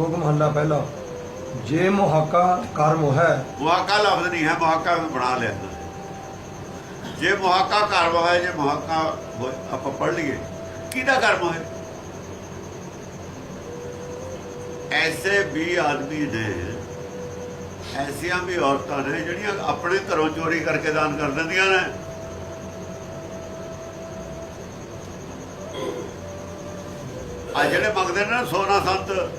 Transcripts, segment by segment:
ਸ਼ਲੋਕ ਮਹੱਲਾ ਪਹਿਲਾ। ਜੇ ਮੁਹਾਕਾ ਕਰਮ ਹੈ। ਮੁਹਾਕਾ ਲਫ਼ਜ਼ ਨਹੀਂ ਹੈ, ਮੁਹਾਕਾ ਵੀ ਬਣਾ ਲਿਆ। ਜੇ ਮੁਹਾਕਾ ਕਰਮ ਹੈ, ਜੇ ਮੁਹਾਕਾ ਆਪਾਂ ਪੜ੍ਹ ਲਈਏ। ਕਿਹਦਾ ਕਰਮ ਹੈ? ਐਸੇ ਵੀ ਆਦਮੀ ਨੇ, ਐਸੀਆਂ ਵੀ ਔਰਤਾਂ ਨੇ, ਜਿਹੜੀਆਂ ਆਪਣੇ ਘਰੋਂ ਚੋਰੀ ਕਰਕੇ ਦਾਨ ਕਰ ਦਿੰਦੀਆਂ ਨੇ। ਆ ਜਿਹੜੇ ਮੰਗਦੇ ਨੇ ਸੋਨਾ ਸੰਤ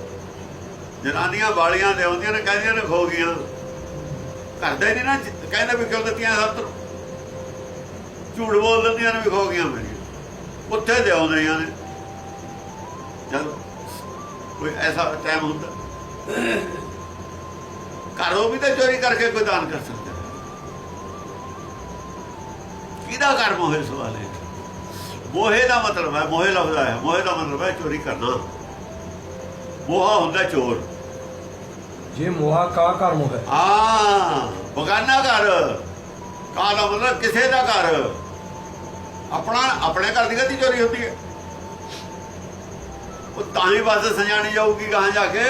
ਜਨਾਨੀਆਂ ਵਾਲੀਆਂ ਦੇ ਆਉਂਦੀਆਂ ਨੇ, ਕਹਿੰਦੀਆਂ ਨੇ ਖੋ ਗਈਆਂ। ਕਰਦਾ ਹੀ ਨਹੀਂ ਨਾ, ਕਹਿੰਦੇ ਵੀ ਕਿਉਂ ਦਿੱਤੀਆਂ ਸਭ ਤੋਂ ਝੂਠ ਬੋਲ ਦਿੰਦੀਆਂ ਨੇ ਵੀ ਖੋ ਗਈਆਂ ਮੇਰੀਆਂ। ਉੱਥੇ ਦੇ ਆਉਂਦੀਆਂ ਨੇ। ਜਦ ਕੋਈ ਐਸਾ ਟਾਈਮ ਹੁੰਦਾ। ਘਰੋਂ ਵੀ ਤਾਂ ਚੋਰੀ ਕਰਕੇ ਕੋਈ ਦਾਨ ਕਰ ਸਕਦਾ। ਕਿਹਦਾ ਕਰਮ ਹੋਏ ਸਵਾਲ ਹੈ ਮੋਹੇ ਦਾ ਮਤਲਬ ਹੈ, ਮੋਹੇ ਲਫ਼ਜ਼ ਹੈ। ਮੋਹੇ ਦਾ ਮਤਲਬ ਹੈ ਚੋਰੀ ਕਰਨਾ। ਮੋਹਾ ਹੁੰਦਾ ਚੋਰ। ਜੇ ਮੁਹਾਕਾ ਕਰਮ ਹੈ? ਆ ਬਗਾਨਾ ਘਰ। ਕਾ ਦਾ ਮਤਲਬ ਕਿਸੇ ਦਾ ਘਰ। ਆਪਣਾ ਆਪਣੇ ਘਰ ਦੀ ਕਦੀ ਚੋਰੀ ਹੁੰਦੀ ਹੈ। ਉਹ ਤਾਂ ਹੀ ਬਸ ਸਜਾਣੀ ਜਾਊਗੀ ਕਹਾਂ ਜਾ ਕੇ।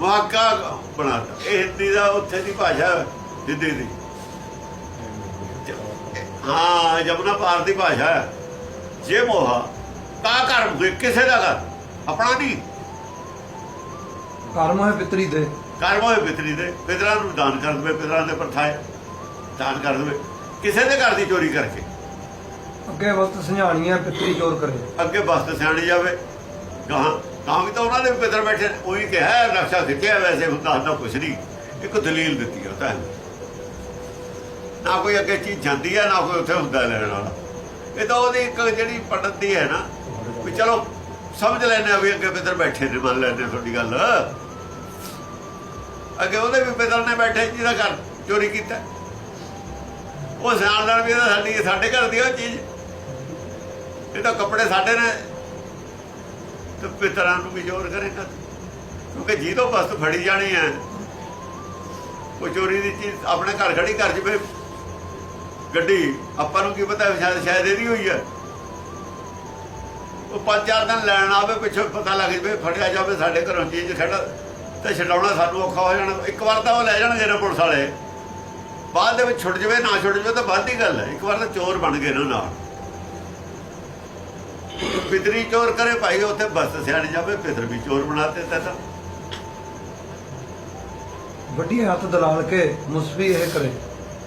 ਵਾਕਾ ਬਣਾਤਾ ਇਹ ਹਿੰਦੀ ਦਾ ਉੱਥੇ ਦੀ ਭਾਸ਼ਾ ਹੈ, ਦੀ। ਹਾਂ ਜਮਨਾ ਪਾਰ ਦੀ ਭਾਸ਼ਾ ਜੇ ਮੋਹਾ ਕਾ ਘਰ ਕਿਸੇ ਦਾ ਘਰ। ਆਪਣਾ ਨਹੀਂ। ਕਰਮ ਹੈ ਪਿਤਰੀ ਦੇ। ਕਰਮ ਹੋਏ ਪਿਤਰੀ ਦੇ ਪਿਤਰਾਂ ਨੂੰ ਦਾਨ ਕਰ ਦੇਵੇ ਪਿਤਰਾਂ ਦੇ ਪਰਥਾਏ ਦਾਨ ਕਰ ਦੇਵੇ। ਕਿਸੇ ਦੇ ਘਰ ਦੀ ਚੋਰੀ ਕਰਕੇ। ਅੱਗੇ ਵਕਤ ਸੰਝਾਣੀਆਂ ਪਿਤਰੀ ਚੋਰ ਕਰੇ। ਅੱਗੇ ਬਸਤ ਸਿਆਣੀ ਜਾਵੇ। ਗਾਹਾਂ ਤਾਂ ਵੀ ਤਾਂ ਉਹਨਾਂ ਦੇ ਪਿਤਰ ਬੈਠੇ। ਉਹੀ ਕਿਹਾ ਨਕਸ਼ਾ ਖਿੱਚਿਆ ਵੈਸੇ ਹੁੰਦਾ ਹੁੰਦਾ ਕੁਛ ਨਹੀਂ। ਇੱਕ ਦਲੀਲ ਦਿੱਤੀ ਉਹ ਤਾਂ। ਨਾ ਕੋਈ ਅੱਗੇ ਚੀਜ਼ ਜਾਂਦੀ ਹੈ ਨਾ ਕੋਈ ਉੱਥੇ ਹੁੰਦਾ ਲੈਣ ਵਾਲਾ। ਇਹ ਤਾਂ ਉਹਦੀ ਇੱਕ ਜਿਹੜੀ ਪੰਡਤ ਦੀ ਹੈ ਨਾ ਵੀ ਚਲੋ ਸਮਝ ਲੈਣੇ ਆ ਵੀ ਅੱਗੇ ਪਿਤਰ ਬੈਠੇ ਨੇ ਮੰਨ ਲੈਣੇ ਤੁਹਾਡੀ ਗੱਲ। ਅੱਗੇ ਉਹਦੇ ਵੀ ਪਿਤਰ ਨੇ ਬੈਠੇ ਜਿਹਦਾ ਘਰ ਚੋਰੀ ਕੀਤਾ। ਉਹ ਸਿਆਣਦਾਰ ਵੀ ਇਹਦਾ ਸਾਡੀ ਸਾਡੇ ਘਰ ਦੀ ਉਹ ਚੀਜ਼। ਇਹ ਤਾਂ ਕੱਪੜੇ ਸਾਡੇ ਨੇ। ਤੇ ਪਿਤਰਾਂ ਨੂੰ ਵੀ ਜ਼ੋਰ ਕਰੇਗਾ ਕਿਉਂਕਿ ਜਿਹਦੋਂ ਵਸਤ ਫੜੀ ਜਾਣੀ ਹੈ। ਉਹ ਚੋਰੀ ਦੀ ਚੀਜ਼ ਆਪਣੇ ਘਰ ਖੜੀ ਕਰ ਜਵੇ। ਗੱਡੀ, ਆਪਾਂ ਨੂੰ ਕੀ ਪਤਾ, ਸ਼ਾਇਦ ਸ਼ਾਇਦ ਇਹਦੀ ਹੋਈ ਹੈ। ਉਹ ਪੰਜ ਚਾਰ ਦਿਨ ਲੈਣ ਆਵੇ, ਪਿੱਛੋਂ ਪਤਾ ਲੱਗ ਜਵੇ, ਫੜਿਆ ਜਾਵੇ, ਸਾਡੇ ਘਰੋਂ ਚੀਜ਼ ਖੜਾ ਤੇ ਛਡਾਉਣਾ ਸਾਨੂੰ ਔਖਾ ਹੋ ਜਾਣਾ। ਇੱਕ ਵਾਰ ਤਾਂ ਉਹ ਲੈ ਜਾਣਗੇ ਨਾ ਪੁਲਿਸ ਵਾਲੇ। ਬਾਅਦ ਦੇ ਵਿੱਚ ਛੁੱਟ ਜਵੇ ਨਾ ਛੁੱਟ ਜਵੇ ਤਾਂ ਬਾਅਦ ਦੀ ਗੱਲ ਹੈ। ਇੱਕ ਵਾਰ ਤਾਂ ਚੋਰ ਬਣ ਗਏ ਨਾ ਨਾਲ। ਪਿਤਰੀ ਚੋਰ ਕਰੇ ਭਾਈ ਉੱਥੇ ਬਸ ਸਿਆਣ ਜਾਵੇ ਪਿਤਰ ਵੀ ਚੋਰ ਬਣਾਤੇ ਤਾ ਤਾਂ। ਵੱਡੀ ਹੱਥ ਦਲਾਲ ਕੇ ਮੁਸਫੀ ਇਹ ਕਰੇ।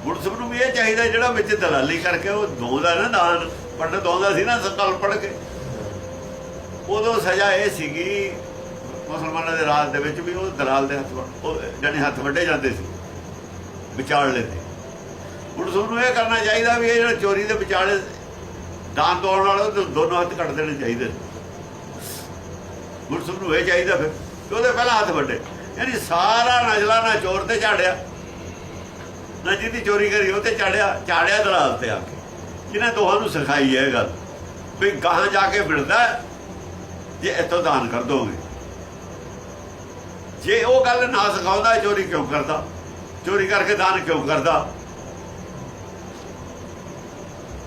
ਗੁਰਸਬ ਨੂੰ ਵੀ ਇਹ ਚਾਹੀਦਾ ਜਿਹੜਾ ਵਿੱਚ ਦਲਾਲੀ ਕਰਕੇ ਉਹ ਦੋਂਦਾ ਨਾ ਦਾਨ ਪੰਡਤ ਦੋਂਦਾ ਸੀ ਨਾ ਸੰਕਲਪ ਪੜ ਕੇ। ਉਦੋਂ ਸਜ਼ਾ ਇਹ ਸੀਗੀ ਮੁਸਲਮਾਨਾਂ ਦੇ ਰਾਜ ਦੇ ਵਿੱਚ ਵੀ ਉਹ ਦਲਾਲ ਦੇ ਹੱਥ ਵ- ਉਹ ਜਾਨੀ ਹੱਥ ਵੱਡੇ ਜਾਂਦੇ ਸੀ, ਵਿਚਾਰ ਲੈਂਦੇ। ਗੁਰਸਬ ਨੂੰ ਇਹ ਕਰਨਾ ਚਾਹੀਦਾ ਵੀ ਇਹ ਜਿਹੜਾ ਚੋਰੀ ਦੇ ਵਿਚਾਲੇ ਦਾਨ ਦੋਣ ਵਾਲੇ ਉਹ ਦੋਨੋਂ ਹੱਥ ਕੱਟ ਦੇਣੇ ਚਾਹੀਦੇ ਗੁਰਸਬ ਨੂੰ ਇਹ ਚਾਹੀਦਾ ਫਿਰ ਕਿ ਉਹਦੇ ਪਹਿਲਾਂ ਹੱਥ ਵੱਡੇ। ਯਾਨੀ ਸਾਰਾ ਨਜਲਾ ਨਾ ਚੋਰ ਤੇ ਝਾੜਿਆ। ਨਾ ਜਿਹਦੀ ਚੋਰੀ ਕਰੀ, ਉਹ ਤੇ ਚਾੜਿਆ ਚਾੜਿਆ ਦਲਾਲ ਤੇ ਆ ਕੇ। ਜਿਹਨੇ ਦੋਹਾਂ ਨੂੰ ਸਿਖਾਈ ਹੈ ਇਹ ਗੱਲ। ਵੀ ਗਾਹਾਂ ਜਾ ਕੇ ਵਿੜਦਾ ਜੇ ਇੱਥੋਂ ਦਾਨ ਕਰ ਦੋਗੇ। ਜੇ ਉਹ ਗੱਲ ਨਾ ਸਿਖਾਉਂਦਾ ਚੋਰੀ ਕਿਉਂ ਕਰਦਾ? ਚੋਰੀ ਕਰਕੇ ਦਾਨ ਕਿਉਂ ਕਰਦਾ?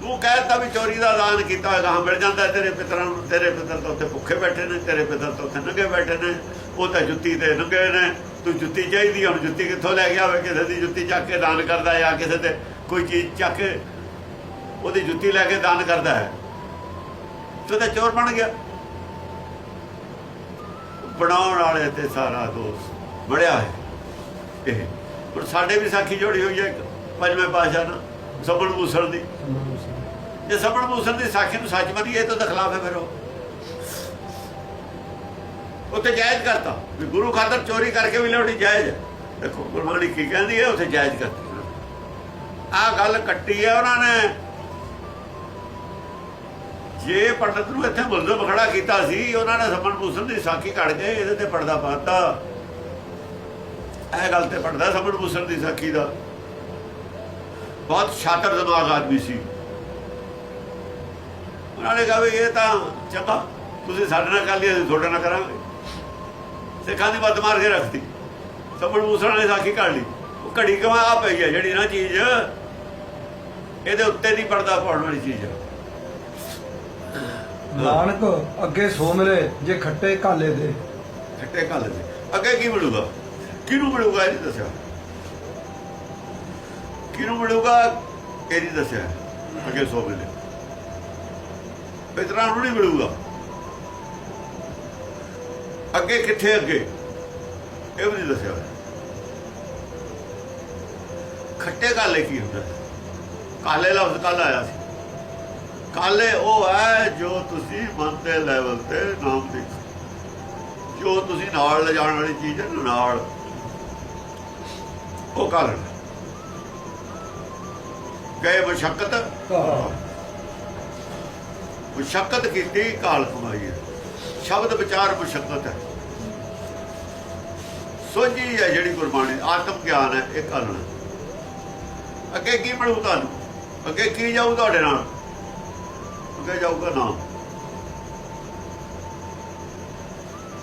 ਤੂੰ ਕਹਿਤਾ ਵੀ ਚੋਰੀ ਦਾ ਦਾਨ ਕੀਤਾ ਹੋਇਆ ਗਾਹਾਂ ਮਿਲ ਜਾਂਦਾ ਤੇਰੇ ਪਿਤਰਾਂ ਨੂੰ। ਤੇਰੇ ਪਿਤਰ ਤਾਂ ਉੱਥੇ ਭੁੱਖੇ ਬੈਠੇ ਨੇ, ਤੇਰੇ ਪਿਤਰ ਤਾਂ ਉੱਥੇ ਨੰਗੇ ਬੈਠੇ ਨੇ। ਉਹ ਤਾਂ ਜੁੱਤੀ ਤੇ ਨੰਗੇ ਨੇ। ਤੂੰ ਜੁੱਤੀ ਚਾਹੀਦੀ ਹੁਣ ਜੁੱਤੀ ਕਿੱਥੋਂ ਲੈ ਗਿਆ ਹੋਵੇ ਕਿਸੇ ਦੀ ਜੁੱਤੀ ਚੱਕ ਕੇ ਦਾਨ ਕਰਦਾ ਜਾਂ ਕਿਸੇ ਤੇ ਕੋਈ ਚੀਜ਼ ਚੱਕ ਕੇ ਉਹਦੀ ਜੁੱਤੀ ਲੈ ਕੇ ਦਾਨ ਕਰਦਾ ਹੈ। ਤੂੰ ਤਾਂ ਚੋਰ ਬਣ ਗਿਆ। ਬਣਾਉਣ ਵਾਲੇ ਤੇ ਸਾਰਾ ਦੋਸ਼ ਬੜਿਆ ਹੈ। ਇਹ। ਹੁਣ ਸਾਡੇ ਵੀ ਸਾਖੀ ਜੋੜੀ ਹੋਈ ਹੈ ਪੰਜਵੇਂ ਪਾਸ਼ਾ ਨਾਲ ਸਬਣ ਮੂਸਲ ਦੀ। ਜੇ ਸਬਣ ਮੂਸਲ ਦੀ ਸਾਖੀ ਨੂੰ ਸੱਚ ਮੰਨੀਏ ਤਾਂ ਉਹਦਾ ਖਿਲਾਫ ਹੈ ਫਿਰ ਉਹ। ਉੱਥੇ ਜਾਇਜ਼ ਕਰਤਾ। ਵੀ ਗੁਰੂ ਖਾਤਰ ਚੋਰੀ ਕਰਕੇ ਵੀ ਲਿਆਉਣੀ ਜਾਇਜ਼ ਹੈ। ਦੇਖੋ ਗੁਰਬਾਣੀ ਕੀ ਕਹਿੰਦੀ ਹੈ, ਉੱਥੇ ਜਾਇਜ਼ ਕਰਤੀ। ਆ ਗੱਲ ਕੱਟੀ ਹੈ ਉਹਨਾਂ ਨੇ। ਜੇ ਪੰਡਤ ਨੂੰ ਇੱਥੇ ਮੁਲਜ਼ਮ ਖੜਾ ਕੀਤਾ ਸੀ, ਉਹਨਾਂ ਨੇ ਸਬਣ ਮੂਸਲ ਦੀ ਸਾਖੀ ਕੱਢ ਕੇ ਇਹਦੇ ਤੇ ਪਰਦਾ ਪਾਤਾ। ਇਹ ਗੱਲ ਤੇ ਪੜਦਾ ਸਬਣ ਮੂਸਲ ਦੀ ਸਾਖੀ ਦਾ। ਬਹੁਤ ਸ਼ਾਤਰ ਦਿਮਾਗ ਆਦਮੀ ਸੀ। ਉਹਨਾਂ ਨੇ ਕਿਹਾ ਵੀ ਇਹ ਤਾਂ ਚੰਗਾ, ਤੁਸੀਂ ਸਾਡੇ ਨਾਲ ਕਰ ਲਿਆ ਤੁਹਾਡੇ ਨਾਲ ਕਰਾਂਗੇ। ਸਿੱਖਾਂ ਦੀ ਮੱਤ ਮਾਰ ਕੇ ਰੱਖਤੀ ਸਬਣ ਮੂਸਲ ਨੇ ਸਾਖੀ ਕੱਢ ਲਈ। ਉਹ ਘੜੀ ਕਮਾ ਆ ਪਈ ਹੈ ਜਿਹੜੀ ਨਾ ਚੀਜ਼, ਇਹਦੇ ਉੱਤੇ ਨਹੀਂ ਪਰਦਾ ਪਾਉਣ ਵਾਲੀ ਚੀਜ਼। ਹੈ ਨਾਨਕ, ਅੱਗੇ ਸੋ ਮਿਲੇ ਜੇ ਖੱਟੇ ਕਾਲੇ ਦੇ। ਖੱਟੇ ਕਾਲੇ ਦੇ। ਅੱਗੇ ਕੀ ਮਿਲੂਗਾ? ਕਿਹਨੂੰ ਮਿਲੂਗਾ ਇਹ ਨਹੀਂ ਦੱਸਿਆ? ਕਿਹਨੂੰ ਮਿਲੂਗਾ? ਇਹ ਨਹੀਂ ਦੱਸਿਆ। ਅੱਗੇ ਸੋ ਮਿਲੇ ਪਿਤਰਾਂ ਨੂੰ ਨਹੀਂ ਮਿਲੂਗਾ। ਅੱਗੇ ਕਿੱਥੇ ਅੱਗੇ? ਇਹ ਵੀ ਨਹੀਂ ਦੱਸਿਆ। ਹੋਇਆ। ਖੱਟੇ ਕਾਲੇ ਕੀ ਹੁੰਦਾ? ਕਾਲੇ ਲਫ਼ਜ਼ ਕੱਲ ਆਇਆ ਸੀ। ਕਾਲੇ ਉਹ ਹੈ ਜੋ ਤੁਸੀਂ ਮਨ ਦੇ ਲੈਵਲ ਤੇ ਨਾਮ ਦੇ ਜੋ ਤੁਸੀਂ ਨਾਲ ਲਿਜਾਣ ਵਾਲੀ ਚੀਜ਼ ਹੈ, ਨਾਲ। ਉਹ ਕਾਲਣ ਗਏ ਮੁਸ਼ਕਤ। ਕਾਲ। ਕੀਤੀ ਕਾਲ ਕਮਾਈ ਹੈ। ਸ਼ਬਦ ਵਿਚਾਰ ਮੁਸ਼ਕਤ ਹੈ। ਸੋਝੀ ਹੈ ਜਿਹੜੀ ਗੁਰਬਾਣੀ ਆਤਮ ਗਿਆਨ ਹੈ, ਇਹ ਕਾਲਣ ਹੈ। ਅੱਗੇ ਕੀ ਬਣੂ ਤੁਹਾਨੂੰ? ਅੱਗੇ ਕੀ ਜਾਊ ਤੁਹਾਡੇ ਨਾਲ? ਅੱਗੇ ਜਾਊਗਾ ਨਾ।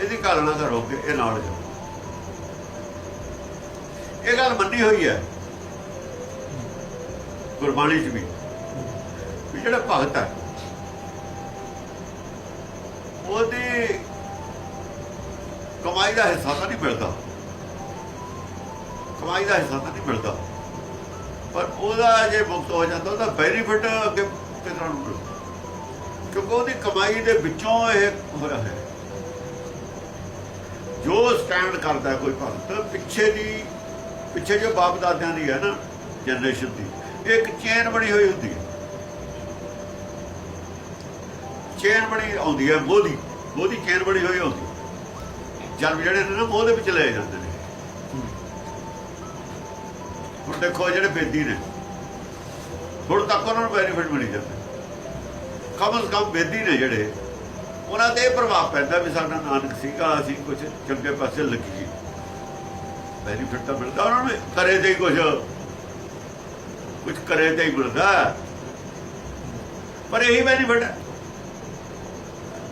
ਇਹਦੀ ਕਾਲਣਾ ਕਰੋਗੇ ਇਹ ਨਾਲ ਜਾਓ। ਇਹ ਗੱਲ ਮੰਨੀ ਹੋਈ ਹੈ। ਗੁਰਬਾਣੀ 'ਚ ਵੀ। ਜਿਹੜਾ ਭਗਤ ਹੈ, ਉਹਦੀ ਕਮਾਈ ਦਾ ਹਿੱਸਾ ਤਾਂ ਨਹੀਂ ਮਿਲਦਾ। ਕਮਾਈ ਦਾ ਹਿੱਸਾ ਤਾਂ ਨਹੀਂ ਮਿਲਦਾ। ਪਰ ਉਹਦਾ ਜੇ ਮੁਕਤ ਹੋ ਜਾਂਦਾ, ਉਹਦਾ ਬੈਨੀਫਿਟ ਅੱਗੇ ਕਿਸ ਤਰ੍ਹਾਂ ਨੂੰ ਮਿਲਦਾ ਕਿਉਂਕਿ ਉਹਦੀ ਕਮਾਈ ਦੇ ਵਿੱਚੋਂ ਇਹ ਹੋਇਆ ਹੈ। ਜੋ ਸਟੈਂਡ ਕਰਦਾ ਕੋਈ ਭਗਤ, ਪਿੱਛੇ ਦੀ, ਪਿੱਛੇ ਜੋ ਬਾਪ ਦਾਦਿਆਂ ਦੀ ਹੈ ਨਾ ਜਨਰੇਸ਼ਨ ਦੀ ਇੱਕ ਚੇਨ ਬਣੀ ਹੋਈ ਹੁੰਦੀ ਹੈ। ਚੇਨ ਬਣੀ ਆਉਂਦੀ ਹੈ ਮੋਹ ਦੀ ਮੋਹ ਦੀ ਚੇਨ ਬਣੀ ਹੋਈ ਹੁੰਦੀ ਜਨਮ ਜਿਹੜੇ ਨੇ ਨਾ, ਮੋਹ ਦੇ ਵਿੱਚ ਲੈ ਜਾਂਦੇ ਨੇ। ਹੁਣ ਦੇਖੋ ਜਿਹੜੇ ਬੇਦੀ ਨੇ, ਹੁਣ ਤੱਕ ਉਹਨਾਂ ਨੂੰ ਬੈਨੀਫਿਟ ਮਿਲੀ ਜਾਂਦਾ ਕਮ ਸ ਕਮ ਬੇਦੀ ਨੇ ਜਿਹੜੇ, ਉਹਨਾਂ ਤੇ ਇਹ ਪ੍ਰਭਾਵ ਪੈਂਦਾ ਵੀ ਸਾਡਾ ਨਾਨਕ ਸੀਗਾ, ਅਸੀਂ ਕੁਝ ਚੰਗੇ ਪਾਸੇ ਲੱਗੀਏ ਬੈਨੀਫਿਟ ਤਾਂ ਮਿਲਦਾ ਉਹਨਾਂ ਨੂੰ, ਕਰੇ ਤੇ ਹੀ ਕੁਝ ਕੁਝ ਕਰੇ ਤੇ ਹੀ ਮਿਲਦਾ। ਪਰ ਇਹੀ ਬੈਨੀਫਿਟ ਹੈ।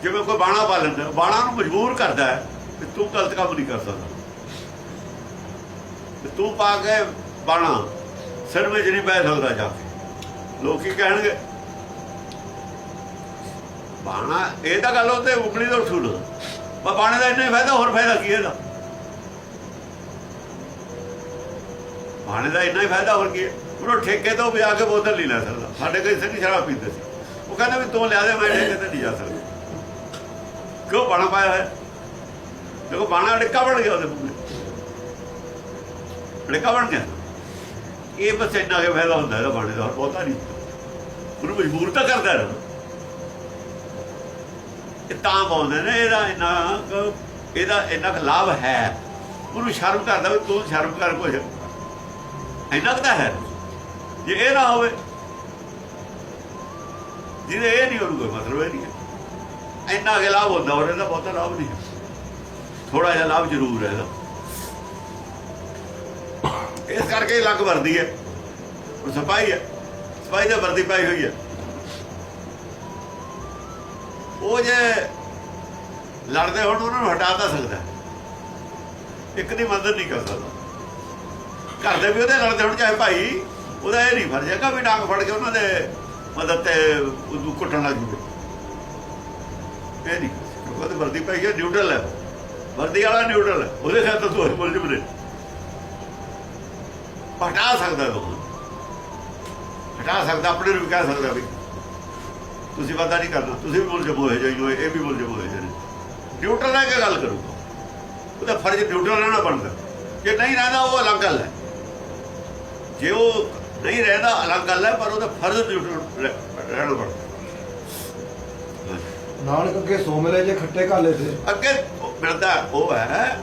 ਜਿਵੇਂ ਕੋਈ ਬਾਣਾ ਪਾ ਲੈਂਦਾ, ਬਾਣਾ ਨੂੰ ਮਜਬੂਰ ਕਰਦਾ ਹੈ ਕਿ ਤੂੰ ਗਲਤ ਕੰਮ ਨਹੀਂ ਕਰ ਸਕਦਾ। ਤੂੰ ਪਾ ਕੇ ਬਾਣਾ ਸਿਰ ਵਿੱਚ ਨਹੀਂ ਪੈ ਸਕਦਾ ਜਾ ਕੇ। ਲੋਕ ਕਹਿਣਗੇ ਬਾਣਾ, ਇਹ ਤਾਂ ਗੱਲ ਉਹਤੇ ਉਗਲੀ ਤੋਂ ਉੱਠੂ ਨਾ ਬਾ ਬਾਣੇ ਦਾ ਇੰਨਾ ਹੀ ਫਾਇਦਾ, ਹੋਰ ਫਾਇਦਾ ਕੀ ਇਹਦਾ? ਬਾਣੇ ਦਾ ਇੰਨਾ ਹੀ ਫਾਇਦਾ, ਹੋਰ ਕੀ? ਹੈ ਉਹਨੂੰ ਠੇਕੇ ਤੋਂ ਵੀ ਕੇ ਬੋਤਲ ਨਹੀਂ ਲੈ ਸਕਦਾ। ਸਾਡੇ ਕਈ ਇਸੇ ਸ਼ਰਾਬ ਪੀਂਦੇ ਸੀ। ਉਹ ਕਹਿੰਦਾ ਵੀ ਤੂੰ ਲਿਆ ਦੇ, ਮੈਂ ਠੇਕੇ ਤੇ ਨਹੀਂ ਜਾ ਸਕਦਾ। ਕਿਉਂ ਬਾਣਾ ਪਾਇਆ ਹੋਇਆ? ਦੇਖੋ, ਬਾਣਾ ਡਿੱਕਾ ਬਣ ਗਿਆ ਉਹਦੇ ਮੂੰਹ ਡਿੱਕਾ ਬਣ ਗਿਆ। ਇਹ ਬਸ ਇੰਨਾ ਕੇ ਫਾਇਦਾ ਹੁੰਦਾ ਇਹਦਾ ਬਾਣੇ ਦਾ, ਹੋਰ ਬਹੁਤਾ ਨਹੀਂ। ਉਹਨੂੰ ਮਜਬੂਰ ਤਾਂ ਕਰਦਾ ਨਾ ਇਹ ਤਾਂ ਬੋਲਦੇ ਨੇ, ਇਹਦਾ ਇੰਨਾ ਕੁ- ਇਹਦਾ ਇੰਨਾ ਕੁ ਲਾਭ ਹੈ। ਉਹਨੂੰ ਸ਼ਰਮ ਕਰਦਾ ਵੀ ਤੂੰ ਸ਼ਰਮ ਕਰ ਕੁਛ। ਇੰਨਾ ਕੁ ਤਾਂ ਹੈ। ਜੇ ਇਹ ਨਾ ਹੋਵੇ, ਜਿਹਦੇ ਇਹ ਨਹੀਂ ਉਹਨੂੰ ਕੋਈ ਮਤਲਬ ਹੀ ਨਹੀਂ ਹੈ। ਇੰਨਾ ਕੁ ਲਾਭ ਹੁੰਦਾ ਔਰ ਇਹਦਾ ਬਹੁਤਾ ਲਾਭ ਨਹੀਂ ਥੋੜਾ ਜਿਹਾ ਲਾਭ ਜ਼ਰੂਰ ਹੈ ਇਹਦਾ। ਇਸ ਕਰਕੇ ਇਹ ਲੱਗ ਵਰਦੀ ਹੈ। ਉਹ ਸਪਾਈ ਹੈ। ਸਪਾਈ ਦਾ ਵਰਦੀ ਪਾਈ ਹੋਈ ਹੈ। ਉਹ ਜੇ ਲੜਦੇ ਹੋਣ, ਉਹਨਾਂ ਨੂੰ ਹਟਾ ਤਾਂ ਸਕਦਾ ਇੱਕ ਦੀ ਮਦਦ ਨਹੀਂ ਕਰ ਸਕਦਾ। ਘਰ ਦੇ ਵੀ ਉਹਦੇ ਲੜਦੇ ਹੋਣ, ਚਾਹੇ ਭਾਈ ਉਹਦਾ ਇਹ ਨਹੀਂ ਫਰਜ਼ ਹੈਗਾ ਵੀ ਡਾਂਗ ਫੜ ਕੇ ਉਹਨਾਂ ਦੇ ਮਦਦ ਤੇ ਉਹਨੂੰ ਕੁੱਟਣ ਲੱਗ ਜੂਵੇ। ਇਹ ਨਹੀਂ। ਕਿਉਂਕਿ ਵਰਦੀ ਪਾਈ ਹੈ ਨਿਊਟਰਲ ਹੈ। ਵਰਦੀ ਵਾਲਾ ਨਿਊਟਰਲ ਹੈ। ਉਹਦੇ ਖਿਆਲ ਤਾਂ ਤੂੰ ਬੋਲ ਜੁਬਰੇ ਹਟਾ ਸਕਦਾ ਉਹ। ਹਟਾ ਸਕਦਾ, ਆਪਣੇ ਨੂੰ ਵੀ ਕਹਿ ਸਕਦਾ ਵੀ। ਤੁਸੀਂ ਵਾਦਾ ਨਹੀਂ ਕਰਨਾ। ਤੁਸੀਂ ਵੀ ਮੁਲਜ਼ਮ ਹੋਏ ਜਾਈਓ ਇਹ ਵੀ ਮੁਲਜ਼ਮ ਹੋਏ ਜਾਣੇ ਨਿਊਟਰਲ ਰਹਿ ਕੇ ਗੱਲ ਕਰੂਗਾ ਉਹਦਾ ਫਰਜ਼ ਨਿਊਟਰਲ ਰਹਿਣਾ ਬਣਦਾ। ਜੇ ਨਹੀਂ ਰਹਿੰਦਾ ਉਹ ਅਲੱਗ ਗੱਲ ਹੈ। ਜੇ ਉਹ ਨਹੀਂ ਰਹਿੰਦਾ ਅਲੱਗ ਗੱਲ ਹੈ ਪਰ ਉਹਦਾ ਫਰਜ਼ ਨਿਊਟਰਲ ਰਹਿ- ਰਹਿਣਾ ਬਣਦਾ। ਨਾਨਕ ਅੱਗੇ ਸੋ ਮਿਲੇ ਜੇ ਖੱਟੇ ਕਾਲੇ ਦੇ ਅੱਗੇ ਮਿਲਦਾ ਉਹ ਹੈ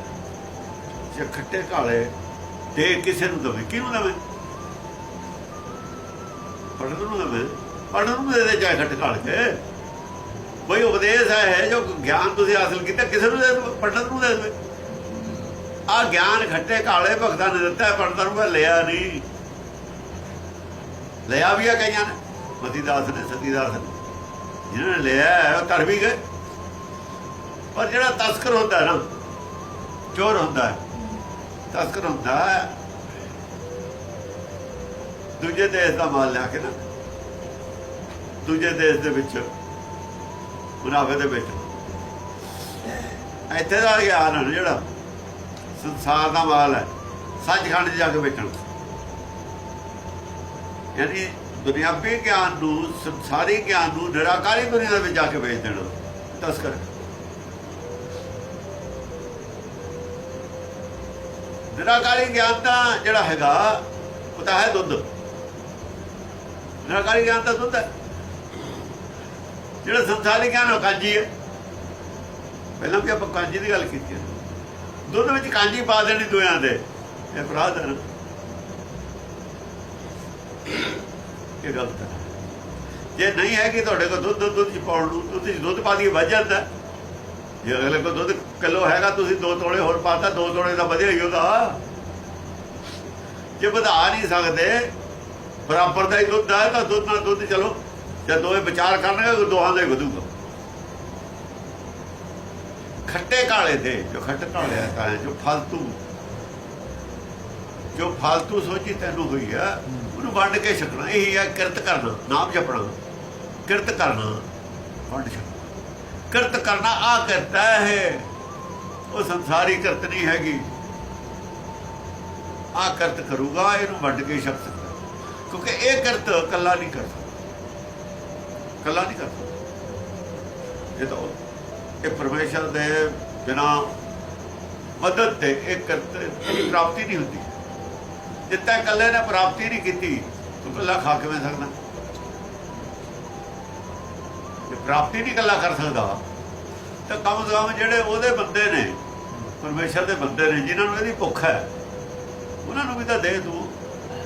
ਜੇ ਖੱਟੇ ਕਾਲੇ ਦੇ ਕਿਸੇ ਨੂੰ ਦਵੇ ਕਿਹਨੂੰ ਦਵੇ? ਪੜਨ ਨੂੰ ਦਵੇ? ਪੜਨ ਨੂੰ ਦੇ ਦੇ ਚਾਹੇ ਖੱਟੇ ਕਾਲੇ ਕੇ। ਕੋਈ ਉਪਦੇਸ਼ ਹੈ ਜੋ ਗਿਆਨ ਤੁਸੀਂ ਹਾਸਲ ਕੀਤਾ, ਕਿਸੇ ਨੂੰ ਦੇ ਦਿਓ ਪੜਨ ਨੂੰ ਦੇ ਦੇਵੇ ਆ ਗਿਆਨ ਖੱਟੇ ਕਾਲੇ ਭਗਤਾਂ ਨੇ ਦਿੱਤਾ ਪੜਨ ਨੂੰ ਮੈਂ ਲਿਆ ਨਹੀਂ। ਲਿਆ ਵੀ ਆ ਕਈਆਂ ਨੇ, ਮਤੀਦਾਸ ਨੇ, ਸਤੀਦਾਸ ਨੇ। ਜਿਹਨਾਂ ਨੇ ਲਿਆ ਉਹ ਤਰ ਵੀ ਗਏ। ਪਰ ਜਿਹੜਾ ਤਸਕਰ ਹੁੰਦਾ ਨਾ, ਚੋਰ ਹੁੰਦਾ ਤਸਕਰ ਹੁੰਦਾ ਦੂਜੇ ਦੇਸ਼ ਦਾ ਮਾਲ ਲਿਆ ਕੇ ਨਾ ਦੂਜੇ ਦੇਸ਼ ਦੇ ਵਿੱਚ ਮੁਨਾਫੇ ਦੇ ਵਿੱਚ। ਇੱਥੇ ਦਾ ਗਿਆਨ ਹੈ ਜਿਹੜਾ, ਸੰਸਾਰ ਦਾ ਮਾਲ ਹੈ, ਸੱਚਖੰਡ 'ਚ ਜਾ ਕੇ ਵੇਚਣ। ਯਾਨੀ ਦੁਨਿਆਵੀ ਗਿਆਨ ਨੂੰ, ਸੰਸਾਰੀ ਗਿਆਨ ਨੂੰ ਨਿਰਾਕਾਰੀ ਦੁਨੀਆ ਦੇ ਵਿੱਚ ਜਾ ਕੇ ਵੇਚ ਦੇਣਾ। ਤਸਕਰ। ਨਿਰਾਕਾਰੀ ਗਿਆਨ ਤਾਂ ਜਿਹੜਾ ਹੈਗਾ, ਉਹ ਤਾਂ ਹੈ ਦੁੱਧ। ਨਿਰਾਕਾਰੀ ਗਿਆਨ ਤਾਂ ਦੁੱਧ ਹੈ। ਜਿਹੜਾ ਸੰਸਾਰੀ ਗਿਆਨ ਉਹ ਕਾਂਜੀ ਹੈ ਪਹਿਲਾਂ ਵੀ ਆਪਾਂ ਕਾਂਜੀ ਦੀ ਗੱਲ ਕੀਤੀ ਹੈ ਦੁੱਧ ਵਿੱਚ ਕਾਂਜੀ ਪਾ ਦੇਣੀ ਦੋਆਂ ਦੇ। ਇਹ ਅਪਰਾਧ ਹੈ ਨਾ। ਇਹ ਗਲਤ ਹੈ ਜੇ ਨਹੀਂ ਹੈ ਕਿ ਤੁਹਾਡੇ ਕੋਲ ਦੁੱਧ ਦੁੱਧ ਚ ਪਾਉਣ ਨੂੰ ਤੁਸੀਂ ਦੁੱਧ ਪਾ ਕੇ ਵੱਜ ਜਾਂਦਾ। ਜੇ ਅਗਲੇ ਕੋਲ ਦੁੱਧ ਕਿਲੋ ਹੈਗਾ, ਤੁਸੀਂ ਦੋ ਤੋਲੇ ਹੋਰ ਪਾਤਾ ਦੋ ਤੋਲੇ ਦਾ ਵਧਿਆ ਹੀ ਉਹਦਾ। ਜੇ ਵਧਾ ਨਹੀਂ ਸਕਦੇ, ਬਰਾਬਰ ਦਾ ਹੀ ਦੁੱਧ ਹੈ ਤਾਂ ਦੁੱਧ ਨਾਲ ਦੁੱਧ ਚਲੋ। ਜਦ ਦੋਵੇਂ ਵਿਚਾਰ ਕਰਨਗੇ ਦੋਹਾਂ ਦਾ ਹੀ ਵਧੂਗਾ। ਖੱਟੇ ਕਾਲੇ ਦੇ, ਜੋ ਖੱਟ ਕਾਲੇ ਕਾਲਿਆ ਤਾਂ ਜੋ ਫालतू ਜੋ ਫालतू ਸੋਚੀ ਤੈਨੂੰ ਹੋਈ ਆ, ਉਹਨੂੰ ਵੰਡ ਕੇ ਛਕਣਾ। ਇਹ ਹੈ ਕਿਰਤ ਕਰਨਾ, ਨਾਮ ਜਪਣਾ। ਕਿਰਤ ਕਰਨਾ, ਵੰਡ ਛਕਣਾ। ਕਿਰਤ ਕਰਨਾ ਆ ਕਰਤਾ ਹੈ ਉਹ ਸੰਸਾਰੀ ਕਿਰਤ ਨਹੀਂ ਹੈਗੀ। ਆ ਕਿਰਤ ਕਰੂਗਾ, ਇਹਨੂੰ ਵੰਡ ਕੇ ਛਕ ਸਕਦਾ। ਕਿਉਂਕਿ ਇਹ ਕਿਰਤ ਇਕੱਲਾ ਨਹੀਂ ਕਰਦਾ ਕੱਲਾ ਨਹੀਂ ਕਰ ਸਕਦਾ ਇਹ ਤਾਂ ਇਹ ਪਰਮੇਸ਼ਰ ਦੇ ਬਿਨਾ ਮਦਦ ਤੇ ਇਹ ਕਿਰਤ ਪ੍ਰਾਪਤੀ ਨਹੀਂ ਹੁੰਦੀ। ਜਿੱਤਾ ਇਕੱਲੇ ਨੇ ਪ੍ਰਾਪਤੀ ਨਹੀਂ ਕੀਤੀ, ਤੂੰ ਇਕੱਲਾ ਖਾ ਕਿਵੇਂ ਸਕਦਾ? ਜੇ ਪ੍ਰਾਪਤੀ ਨਹੀਂ ਇਕੱਲਾ ਕਰ ਸਕਦਾ, ਤਾਂ ਕਮ ਸੇ ਜਿਹੜੇ ਉਹਦੇ ਬੰਦੇ ਨੇ, ਪਰਮੇਸ਼ਰ ਦੇ ਬੰਦੇ ਨੇ, ਜਿਨ੍ਹਾਂ ਨੂੰ ਇਹਦੀ ਭੁੱਖ ਹੈ, ਉਹਨਾਂ ਨੂੰ ਵੀ ਤਾਂ ਦੇ ਤੂੰ।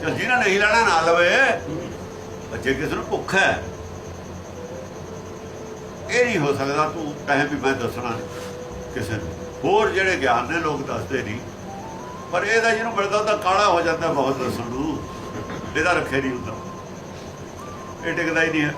ਚਲ ਜਿਹਨਾਂ ਨਹੀਂ ਲੈਣਾ ਨਾ ਲਵੇ, ਬੱਚੇ ਕਿਸੇ ਨੂੰ ਭੁੱਖ ਹੈ। ਇਹ ਨਹੀਂ ਹੋ ਸਕਦਾ, ਤੂੰ ਕਹੇ ਵੀ ਮੈਂ ਦੱਸਣਾ ਨਹੀਂ ਕਿਸੇ ਨੂੰ। ਹੋਰ ਜਿਹੜੇ ਗਿਆਨ ਨੇ ਲੋਕ ਦੱਸਦੇ ਨਹੀਂ। ਪਰ ਇਹਦਾ ਜਿਹਨੂੰ ਮਿਲਦਾ ਤਾਂ ਕਾਲਾ ਹੋ ਜਾਂਦਾ ਬਹੁਤ ਦੱਸਣ ਨੂੰ। ਇਹਦਾ ਰੱਖੇ ਨਹੀਂ ਹੁੰਦਾ। ਇਹ ਟਿਕਦਾ ਹੀ ਨਹੀਂ ਹੈ।